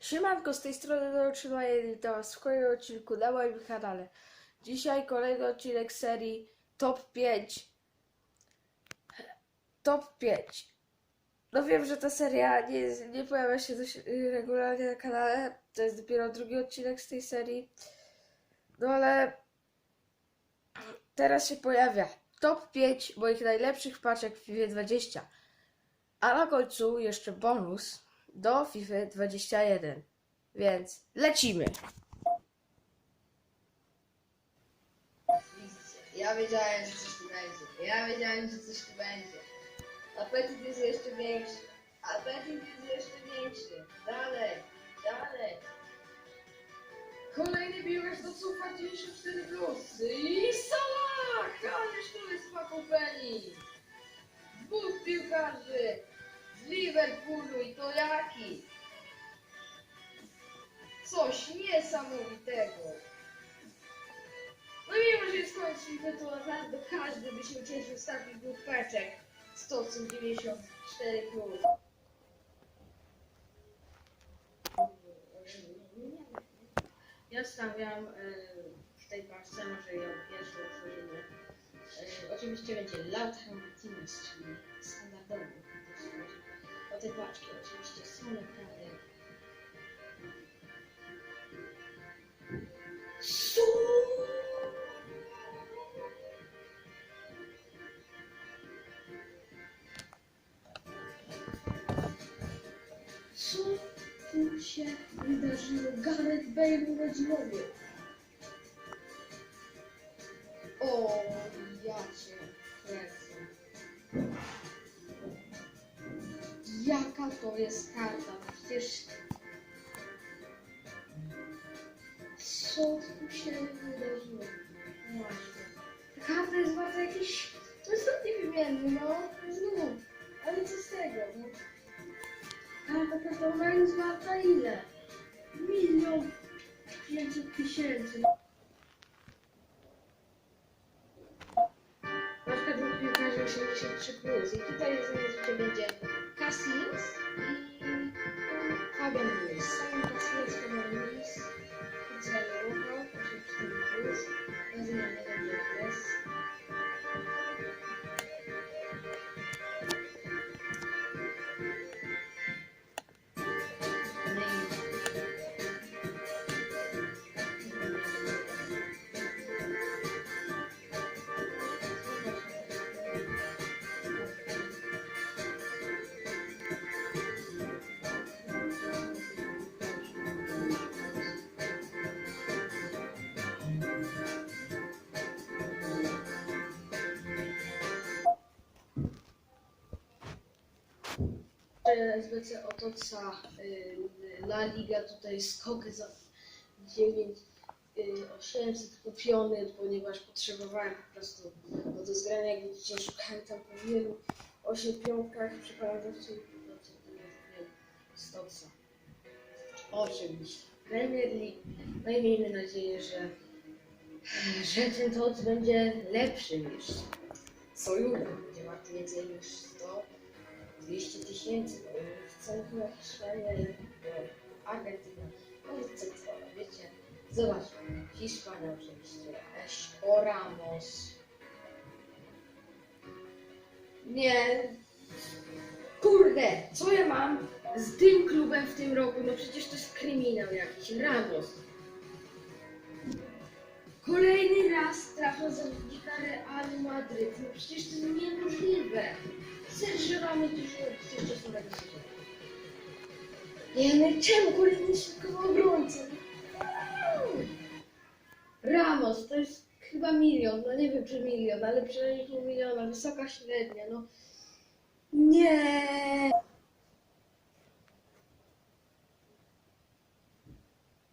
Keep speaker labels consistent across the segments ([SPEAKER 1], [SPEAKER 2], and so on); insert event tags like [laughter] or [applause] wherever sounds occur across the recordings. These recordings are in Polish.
[SPEAKER 1] Siemanko, z tej strony witam was w kolejnym odcinku na moim kanale. Dzisiaj kolejny odcinek serii Top 5. Top 5. No wiem, że ta seria nie, nie pojawia się dość y, regularnie na kanale. To jest dopiero drugi odcinek z tej serii. No ale teraz się pojawia Top 5 moich najlepszych paczek w FIFA 20. A na końcu jeszcze bonus do FIFA 21. Więc lecimy!
[SPEAKER 2] Ja wiedziałem, że coś tu będzie. Ja wiedziałem, że coś tu będzie. Apetyt jest jeszcze większy. Apetyt jest jeszcze większy. Dalej, dalej. Kolejny piłkarz do CUFA 94 plus. I Salah! Ależ to jest Makopeni. Dwóch piłkarzy Liverpoolu i to jaki? Coś niesamowitego. No mimo, że FIFA, to naprawdę każdy by się cieszył z takich dwóch peczek z tocem 94 plus. Ja stawiam e, w tej paczce, może ją pierwszą otworzymy. E, Oczywiście będzie Lautaro Martinez, czyli standardowy. Te paczki oczywiście są naprawdę Su! Co tu się wydarzyło? Gareth Bale urodzinowie. O, ja cię Jest karta? Przecież... Co tu się wydarzyło? Właśnie. Ta karta jest warta jakiś... To jest taki wymienny, no. Znów. Ale co z tego? No. Karta ona jest warta ile? Milion pięćset tysięcy. Paczka dwóch piłkarzy 83 plus. I tutaj jest mianowicie będzie i Father, mercy. SBC Otoca, y, La Liga tutaj skok za 9 y, 800 kupiony, ponieważ potrzebowałem po prostu no do zgrania, jak widzicie, szukałem tam po wielu no co to jest, wiem, Stoca. Oczywiście, Premier League, no i miejmy nadzieję, że, że ten TOC będzie lepszy niż Sojunek, będzie wart więcej niż 100 200 tysięcy, bo chcę chyba Hiszpania i e, Argentyna. No i co, wiecie. Zobaczmy. Hiszpania oczywiście. Esco Ramos. Nie. Kurde, co ja mam z tym klubem w tym roku? No przecież to jest kryminał jakiś. Ramos. Kolejny raz trafia zawodnika Realu Madryt. No przecież to jest niemożliwe. Sergio Ramos już. Nie czemu kolejny środkowy obrońca? Ramos to jest chyba milion, no nie wiem czy milion, ale przynajmniej pół miliona, wysoka średnia, no. Nie.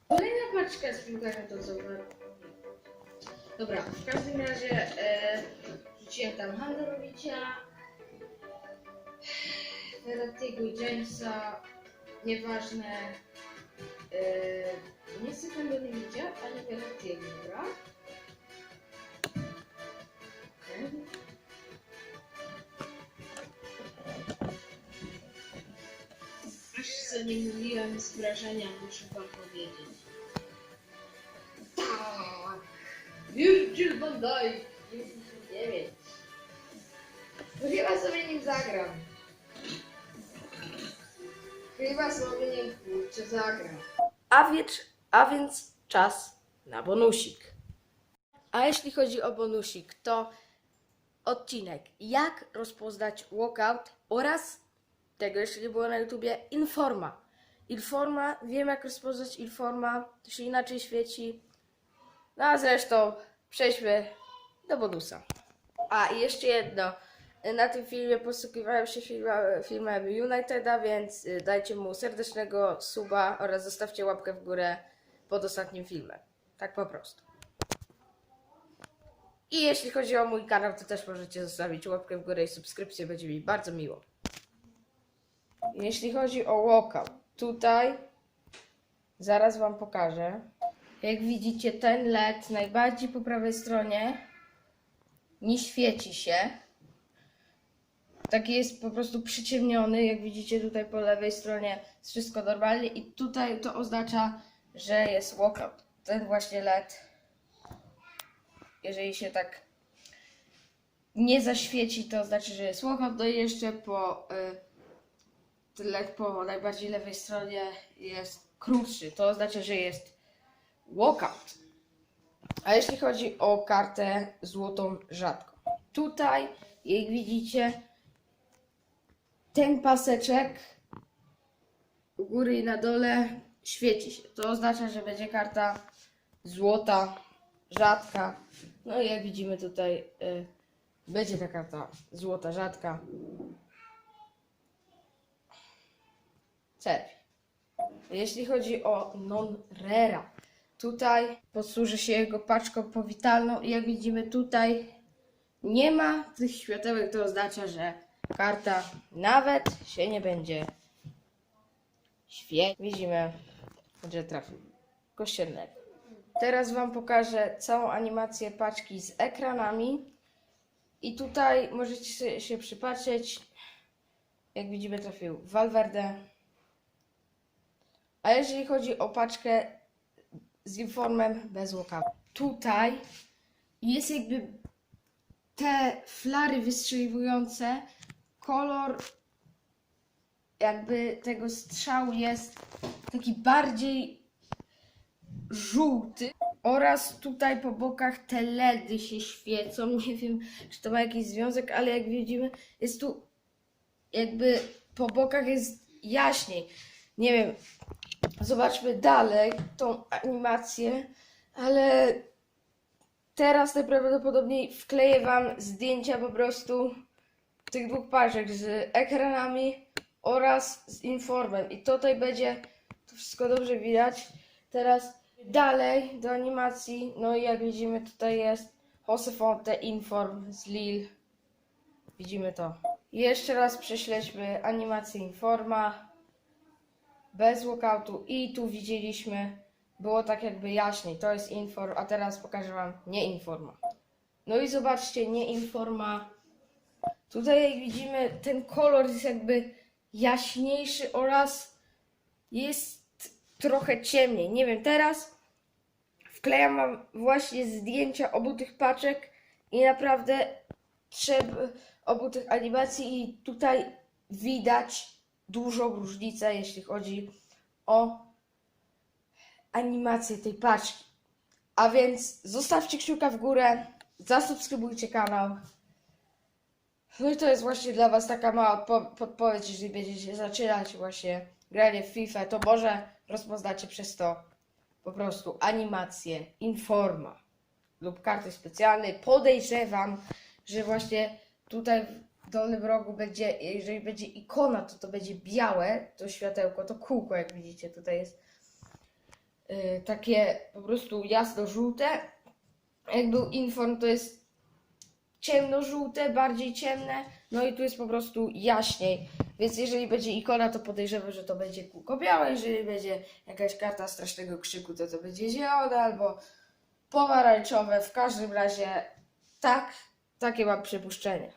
[SPEAKER 2] Kolejna paczka z piłkarzem to zobacz. Dobra, w każdym razie e, rzuciłem tam Handorowicza, Verrattiego i Jamesa, nieważne. E, nie chcę Handorowicza, ale Verrattiego, dobra? Aż co nie mówiłem z wrażenia, muszę wam powiedzieć.
[SPEAKER 1] Virgil van Dijk, 99. No chyba sobie nim zagram. Chyba sobie nim kurczę zagram. A więc, a więc czas na bonusik. A jeśli chodzi o bonusik, to odcinek jak rozpoznać walkout oraz tego jeszcze nie było na YouTubie Informa. Informa, wiem jak rozpoznać Informa, to się inaczej świeci. No a zresztą przejdźmy do bonusa. A i jeszcze jedno. Na tym filmie posługiwałem się filmem, filmem Uniteda, więc y, dajcie mu serdecznego suba oraz zostawcie łapkę w górę pod ostatnim filmem. Tak po prostu. I jeśli chodzi o mój kanał, to też możecie zostawić łapkę w górę i subskrypcję, będzie mi bardzo miło. Jeśli chodzi o walkout, tutaj zaraz Wam pokażę. Jak widzicie, ten LED najbardziej po prawej stronie nie świeci się. Taki jest po prostu przyciemniony. Jak widzicie tutaj po lewej stronie jest wszystko normalnie i tutaj to oznacza, że jest walkout. Ten właśnie LED, jeżeli się tak nie zaświeci, to znaczy, że jest walkout. No i jeszcze po y, LED po najbardziej lewej stronie jest krótszy. To oznacza, że jest walkout. A jeśli chodzi o kartę złotą rzadko. Tutaj, jak widzicie, ten paseczek u góry i na dole świeci się. To oznacza, że będzie karta złota, rzadka. No i jak widzimy tutaj, y, będzie ta karta złota, rzadka. Czerwień. Jeśli chodzi o non-rera, tutaj posłuży się jego paczką powitalną i jak widzimy tutaj nie ma tych światełek, to oznacza, że karta nawet się nie będzie świecić. Widzimy, że trafił kościelnego. Teraz Wam pokażę całą animację paczki z ekranami i tutaj możecie się- przypatrzeć, jak widzimy trafił Valverde, a jeżeli chodzi o paczkę z informem bez łokawu, tutaj jest jakby te flary wystrzeliwujące, kolor jakby tego strzału jest taki bardziej żółty oraz tutaj po bokach te LEDy się świecą. [laughs] Nie wiem, czy to ma jakiś związek, ale jak widzimy, jest tu jakby po bokach jest jaśniej. Nie wiem, Zobaczmy dalej tą animację, ale teraz najprawdopodobniej wkleję Wam zdjęcia po prostu tych dwóch paczek z ekranami oraz z informem. I tutaj będzie to wszystko dobrze widać. Teraz dalej do animacji. No i jak widzimy tutaj jest Jose Fonte Inform z Lil. Widzimy to. Jeszcze raz prześledźmy animację Informa bez walkoutu i tu widzieliśmy, było tak jakby jaśniej, to jest inform, a teraz pokażę Wam nie informa. No i zobaczcie, nie informa. Tutaj jak widzimy, ten kolor jest jakby jaśniejszy oraz jest trochę ciemniej. Nie wiem, teraz wklejam Wam właśnie zdjęcia obu tych paczek i naprawdę trzeba obu tych animacji i tutaj widać dużą różnicę, jeśli chodzi o animację tej paczki. A więc zostawcie kciuka w górę, zasubskrybujcie kanał. No i to jest właśnie dla Was taka mała odpo- podpowiedź, jeżeli będziecie zaczynać właśnie granie w FIFA, to może rozpoznacie przez to po prostu animację, informa lub karty specjalnej. Podejrzewam, że właśnie tutaj w dolnym rogu będzie, jeżeli będzie ikona, to to będzie białe, to światełko, to kółko, jak widzicie, tutaj jest yy, takie po prostu jasno-żółte. Jak był inform, to jest ciemno-żółte, bardziej ciemne, no i tu jest po prostu jaśniej. Więc jeżeli będzie ikona, to podejrzewam, że to będzie kółko białe. Jeżeli będzie jakaś karta strasznego krzyku, to to będzie zielone albo pomarańczowe. W każdym razie tak, takie mam przypuszczenia.